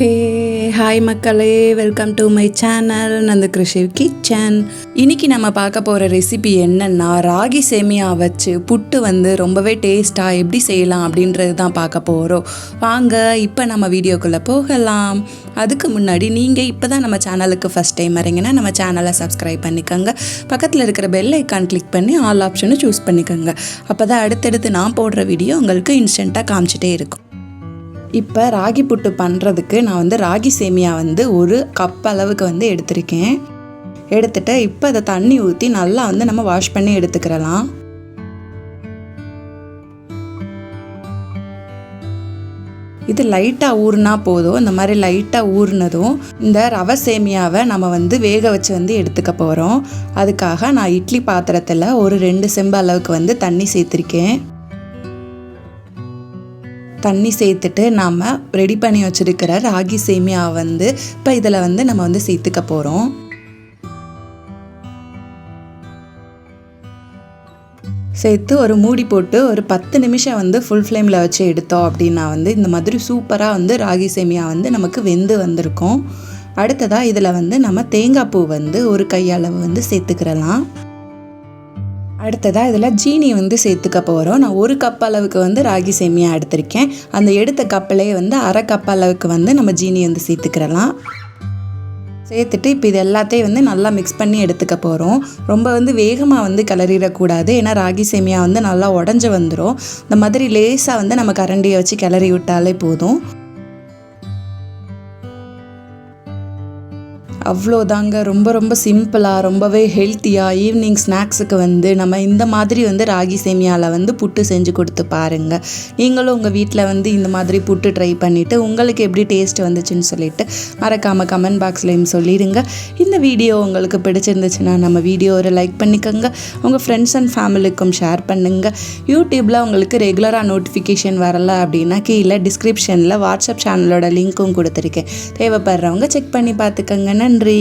ஹே hi மக்களே welcome to my channel Nanda Krishi kitchen இன்னைக்கு நம்ம பார்க்க போகிற ரெசிபி என்னன்னா ராகி சேமியா வச்சு புட்டு வந்து ரொம்பவே டேஸ்ட்டாக எப்படி செய்யலாம் அப்படின்றது தான் பார்க்க போகிறோம் வாங்க இப்போ நம்ம வீடியோக்குள்ளே போகலாம். அதுக்கு முன்னாடி நீங்கள் இப்போ தான் நம்ம சேனலுக்கு ஃபஸ்ட் டைம் வரீங்கன்னா நம்ம சேனலை சப்ஸ்கிரைப் பண்ணிக்கோங்க. பக்கத்தில் இருக்கிற பெல் ஐக்கான் கிளிக் பண்ணி ஆல் ஆப்ஷனும் சூஸ் பண்ணிக்கோங்க. அப்போ தான் அடுத்தடுத்து நான் போடுற வீடியோ உங்களுக்கு இன்ஸ்டண்ட்டாக காமிச்சிட்டே இருக்கும். இப்போ ராகி புட்டு பண்ணுறதுக்கு நான் வந்து ராகி சேமியா வந்து ஒரு கப் அளவுக்கு வந்து எடுத்திருக்கேன். எடுத்துட்டு இப்போ அதை தண்ணி ஊற்றி நல்லா வந்து நம்ம வாஷ் பண்ணி எடுத்துக்கிறலாம். இது லைட்டாக ஊறுனா போதும். இந்த மாதிரி லைட்டாக ஊறினதும் இந்த ரவை சேமியாவை நம்ம வந்து வேக வச்சு வந்து எடுத்துக்க போகிறோம் அதுக்காக நான் இட்லி பாத்திரத்தில் ஒரு ரெண்டு செம்பு அளவுக்கு வந்து தண்ணி சேர்த்துருக்கேன். தண்ணி சேர்த்துட்டு நாம் ரெடி பண்ணி வச்சுருக்கிற ராகி சேமியா வந்து இப்போ இதில் வந்து நம்ம வந்து சேர்த்துக்க போகிறோம் சேர்த்து ஒரு மூடி போட்டு ஒரு பத்து நிமிஷம் வந்து ஃபுல் ஃப்ளேமில் வச்சு எடுத்தோம் அப்படின்னா வந்து இந்த மாதிரி சூப்பராக வந்து ராகி சேமியா வந்து நமக்கு வெந்து வந்திருக்கும். அடுத்ததாக இதில் வந்து நம்ம தேங்காய் பூ வந்து ஒரு கையளவு வந்து சேர்த்துக்கிறலாம். அடுத்ததாக இதில் ஜீனி வந்து சேர்த்துக்க போகிறோம் நான் ஒரு கப் அளவுக்கு வந்து ராகி சேமியா எடுத்திருக்கேன். அந்த எடுத்த கப்பிலே வந்து அரை கப் அளவுக்கு வந்து நம்ம ஜீனி வந்து சேர்த்துக்கிறலாம். சேர்த்துட்டு இப்போ இது எல்லாத்தையும் வந்து நல்லா மிக்ஸ் பண்ணி எடுத்துக்க போகிறோம் ரொம்ப வந்து வேகமாக வந்து கிளறிடக்கூடாது. ஏன்னா ராகி சேமியா வந்து நல்லா உடஞ்சி வந்துடும் இந்த மாதிரி லேசாக வந்து நம்ம கரண்டியை வச்சு கிளறி விட்டாலே போதும். அவ்வளோதாங்க. ரொம்ப ரொம்ப சிம்பிளாக ரொம்பவே ஹெல்த்தியாக ஈவினிங் ஸ்நாக்ஸுக்கு வந்து நம்ம இந்த மாதிரி வந்து ராகி சேமியாவில் வந்து புட்டு செஞ்சு கொடுத்து பாருங்கள் நீங்களும் உங்கள் வீட்டில் வந்து இந்த மாதிரி புட்டு ட்ரை பண்ணிவிட்டு உங்களுக்கு எப்படி டேஸ்ட் வந்துச்சுன்னு சொல்லிட்டு மறக்காமல் கமெண்ட் பாக்ஸ்லேயும் சொல்லிடுங்க. இந்த வீடியோ உங்களுக்கு பிடிச்சிருந்துச்சுன்னா நம்ம வீடியோ ஒரு லைக் பண்ணிக்கோங்க. உங்கள் ஃப்ரெண்ட்ஸ் அண்ட் ஃபேமிலிக்கும் ஷேர் பண்ணுங்கள் யூடியூப்பில் உங்களுக்கு ரெகுலராக நோட்டிஃபிகேஷன் வரல அப்படின்னா கீழே டிஸ்கிரிப்ஷனில் வாட்ஸ்அப் சேனலோட லிங்க்கும் கொடுத்துருக்கேன். தேவைப்படுறவங்க செக் பண்ணி பார்த்துக்கோங்க. நன்றி.